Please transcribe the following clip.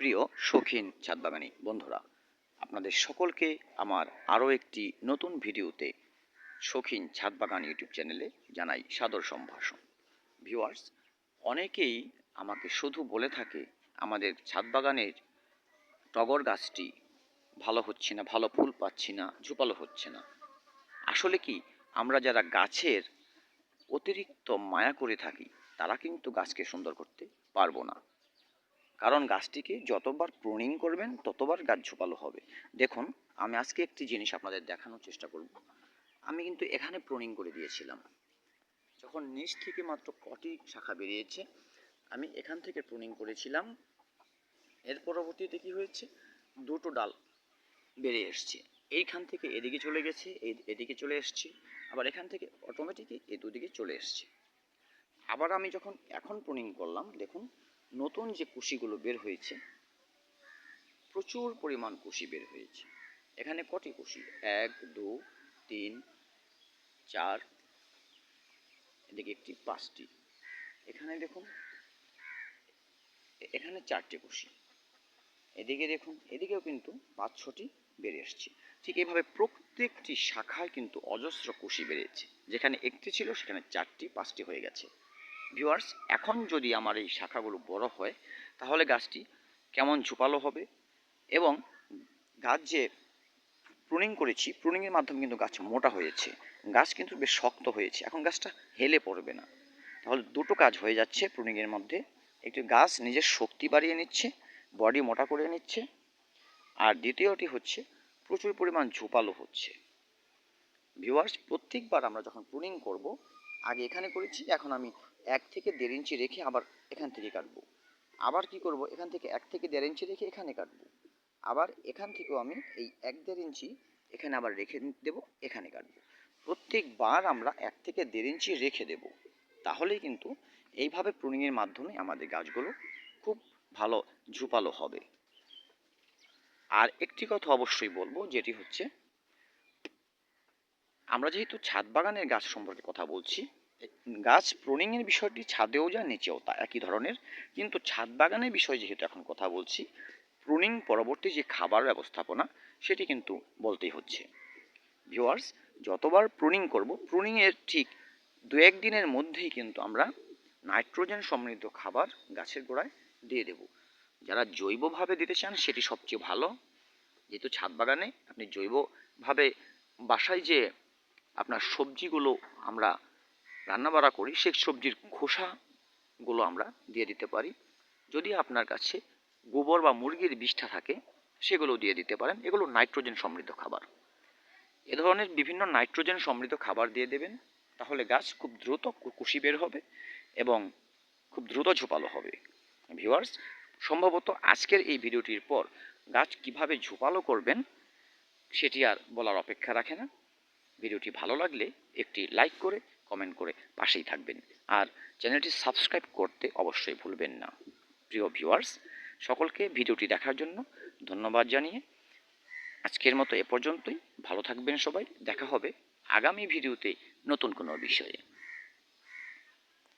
প্রিয় শৌখিন ছাদবাগানি বন্ধুরা, আপনাদের সকলকে আমার আরও একটি নতুন ভিডিওতে শৌখিন ছাদবাগান ইউটিউব চ্যানেলে জানাই সাদর সম্ভাষণ। ভিউয়ার্স, অনেকেই আমাকে শুধু বলে থাকে, আমাদের ছাদবাগানের টগর গাছটি ভালো হচ্ছে না, ভালো ফুল পাচ্ছি না, ঝুপালো হচ্ছে না। আসলে কি, আমরা যারা গাছের অতিরিক্ত মায়া করে থাকি, তারা কিন্তু গাছকে সুন্দর করতে পারব না। কারণ গাছটিকে যতবার প্রুনিং করবেন, ততবার গাছ ঝোপালো হবে। দেখুন, আমি আজকে একটি জিনিস আপনাদের দেখানোর চেষ্টা করব। আমি কিন্তু এখানে প্রুনিং করে দিয়েছিলাম। যখন নিচ থেকে মাত্র কটি শাখা বেরিয়েছে, আমি এখান থেকে প্রুনিং করেছিলাম। এর পরবর্তীতে কি হয়েছে? দুটো ডাল বেরিয়ে এসছে। এইখান থেকে এদিকে চলে গেছে এদিকে চলে এসছে, আবার এখান থেকে অটোমেটিকই এই দুদিকে চলে এসছে। আবার আমি যখন এখন প্রুনিং করলাম, দেখুন নতুন যে কুশিগুলো বের হয়েছে, প্রচুর পরিমাণ কুশি বের হয়েছে। এখানে কটি কুশি? এক, দু, তিন, চার, এদিকে একটি, পাঁচটি। এখানে দেখুন এখানে চারটি কুশি। এদিকে দেখুন, এদিকেও কিন্তু পাঁচ, ছটি বেড়ে আসছে। ঠিক এইভাবে প্রত্যেকটি শাখায় কিন্তু অজস্র কুশি বেড়েছে। যেখানে একটি ছিল, সেখানে চারটি, পাঁচটি হয়ে গেছে। ভিউয়ার্স এখন যদি আমার এই শাখাগুলো বড় হয়, তাহলে গাছটি কেমন ঝোপালো হবে? এবং গাছ যে প্রুনিং করেছি প্রুনিংয়ের মাধ্যমে কিন্তু গাছ মোটা হয়েছে। গাছ কিন্তু বেশ শক্ত হয়েছে। এখন গাছটা হেলে পড়বে না। তাহলে দুটো কাজ হয়ে যাচ্ছে প্রুনিংয়ের মধ্যে। একটি গাছ নিজের শক্তি বাড়িয়ে নিচ্ছে বডি মোটা করে নিচ্ছে। আর দ্বিতীয়টি হচ্ছে, প্রচুর পরিমাণ ঝোপালো হচ্ছে। ভিউয়ার্স প্রত্যেকবার আমরা যখন প্রুনিং করব, আগে এখানে করেছি, এখন আমি এক থেকে দেড় ইঞ্চি রেখে আবার এখান থেকে কাটবো। আবার কি করব? এখান থেকে এক থেকে দেড় ইঞ্চি রেখে এখানে কাটবো। আবার এখান থেকেও আমি এই এক দেড় ইঞ্চি এখানে আবার রেখে দেব, এখানে কাটবো। প্রত্যেকবার আমরা এক থেকে দেড় ইঞ্চি রেখে দেব। তাহলেই কিন্তু এইভাবে প্রুনিংয়ের মাধ্যমে আমাদের গাছগুলো খুব ভালো ঝুপালো হবে। আর একটি কথা অবশ্যই বলব, যেটি হচ্ছে, আমরা যেহেতু ছাদ বাগানের গাছ সম্পর্কে কথা বলছি গাছ প্রুনিংয়ের বিষয়টি ছাদেও যা নিচেও তা একই ধরনের। কিন্তু ছাদ বাগানের বিষয়ে যেহেতু এখন কথা বলছি প্রুনিং পরবর্তী যে খাবার ব্যবস্থাপনা, সেটি কিন্তু বলতেই হচ্ছে। ভিউয়ার্স, যতবার প্রুনিং করব প্রুনিংয়ের ঠিক দু এক দিনের মধ্যেই কিন্তু আমরা নাইট্রোজেন সমৃদ্ধ খাবার গাছের গোড়ায় দিয়ে দেব। যারা জৈবভাবে দিতে চান, সেটি সবচেয়ে ভালো। যেহেতু ছাদ বাগানে আপনি জৈবভাবে বাসায় যে আপনার সবজিগুলো আমরা রান্নাবাড়া করি, সেই সবজির খোসাগুলো আমরা দিয়ে দিতে পারি। যদি আপনার কাছে গোবর বা মুরগির বিষ্ঠা থাকে সেগুলো দিয়ে দিতে পারেন। এগুলো নাইট্রোজেন সমৃদ্ধ খাবার। এ ধরনের বিভিন্ন নাইট্রোজেন সমৃদ্ধ খাবার দিয়ে দেবেন, তাহলে গাছ খুব দ্রুত কুশি বের হবে এবং খুব দ্রুত ঝোপালো হবে। ভিউয়ার্স, সম্ভবত আজকের এই ভিডিওটির পর গাছ কীভাবে ঝোপালো করবেন, সেটি আর বলার অপেক্ষা রাখে না। ভিডিওটি ভালো লাগলে একটি লাইক করে কমেন্ট করে পাশেই থাকবেন। আর চ্যানেলটি সাবস্ক্রাইব করতে অবশ্যই ভুলবেন না। প্রিয় ভিউয়ার্স সকলকে ভিডিওটি দেখার জন্য ধন্যবাদ জানিয়ে আজকের মতো এ পর্যন্তই। ভালো থাকবেন সবাই। দেখা হবে আগামী ভিডিওতে নতুন কোনো বিষয়ে।